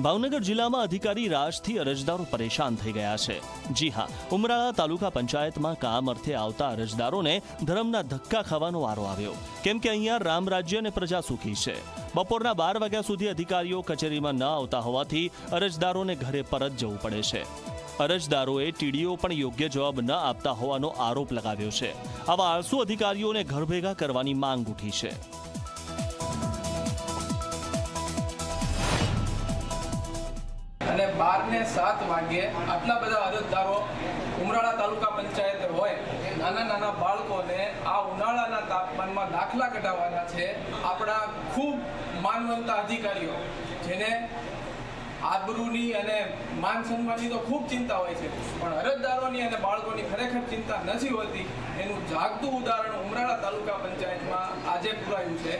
ભાવનગર જિલ્લામાં અધિકારી રાજથી અરજદારો પરેશાન થઈ ગયા છે. જી હા, ઉમરાળા તાલુકા પંચાયતમાં કામ અર્થે આવતા અરજદારોને ધર્મના ધક્કા ખાવાનો વારો આવ્યો. કેમ કે અહીંયા રામ રાજ્ય અને પ્રજા સુખી છે. બપોરના બાર વાગ્યા સુધી અધિકારીઓ કચેરીમાં ન આવતા હોવાથી અરજદારોને ઘરે પરત જવું પડે છે. અરજદારોએ ટીડીઓ પણ યોગ્ય જવાબ ન આપતા હોવાનો આરોપ લગાવ્યો છે. આવા આળસુ અધિકારીઓને ઘર ભેગા કરવાની માંગ ઉઠી છે. અને બાર ને સાત વાગ્યે આટલા બધા અરજદારો ઉમરાળા તાલુકા પંચાયત હોય, નાના નાના બાળકોને આ ઉનાળાના તાપમાનમાં દાખલા કઢાવવાના છે આપણા ખૂબ માનવંતા અધિકારીઓ, જેને આબરૂની અને માન સન્માનની તો ખૂબ ચિંતા હોય છે, પણ અરજદારોની અને બાળકોની ખરેખર ચિંતા નથી હોતી, એનું જાગતું ઉદાહરણ ઉમરાળા તાલુકા પંચાયતમાં આજે પુરાયું છે.